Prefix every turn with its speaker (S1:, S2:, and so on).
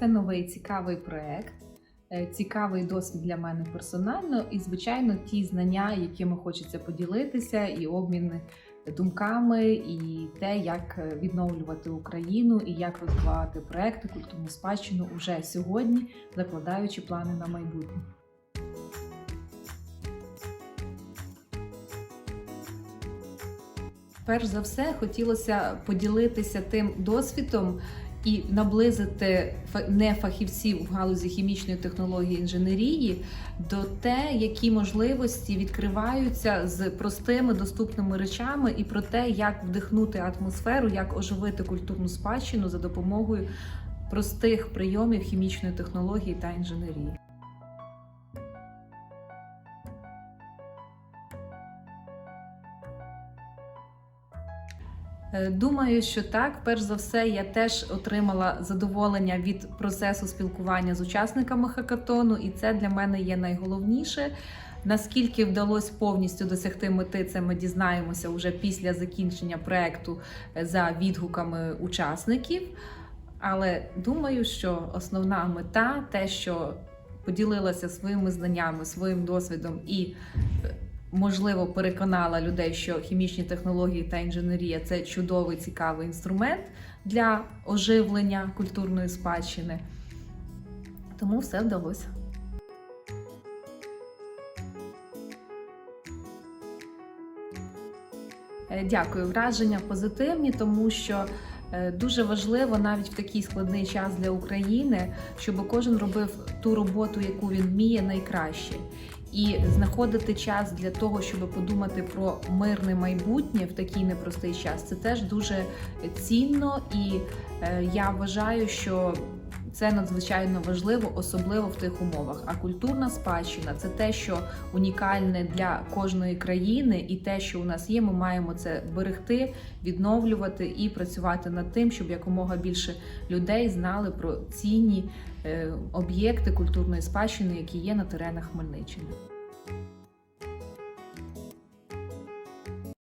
S1: Це новий цікавий проект, е, цікавий досвід для мене персонально, і, звичайно, ті знання, якими хочеться поділитися, і обмін думками, і те, як е, відновлювати Україну і як розвивати проекти культурну спадщину уже сьогодні, закладаючи плани на майбутнє. Перш за все, хотілося поділитися тим досвідом і наблизити фа- не фахівців в галузі хімічної технології інженерії до те, які можливості відкриваються з простими доступними речами, і про те, як вдихнути атмосферу, як оживити культурну спадщину за допомогою простих прийомів хімічної технології та інженерії. Думаю, що так. Перш за все, я теж отримала задоволення від процесу спілкування з учасниками хакатону, і це для мене є найголовніше. Наскільки вдалося повністю досягти мети, це ми дізнаємося вже після закінчення проекту е, за відгуками учасників. Але думаю, що основна мета те, що поділилася своїми знаннями, своїм досвідом і е, можливо переконала людей, що хімічні технології та інженерія це чудовий цікавий інструмент для оживлення культурної спадщини. Тому все вдалося. Е, Дякую. Враження позитивні, тому що е, дуже важливо навіть в такий складний час для України, щоб кожен робив ту роботу, яку він вміє найкраще. І знаходити час для того, щоб подумати про мирне майбутнє в такий непростий час, це теж дуже цінно, і е, я вважаю, що це надзвичайно важливо, особливо в тих умовах. А культурна спадщина це те, що унікальне для кожної країни, і те, що у нас є, ми маємо це берегти, відновлювати і працювати над тим, щоб якомога більше людей знали про цінні об'єкти культурної спадщини, які є на теренах Хмельниччини.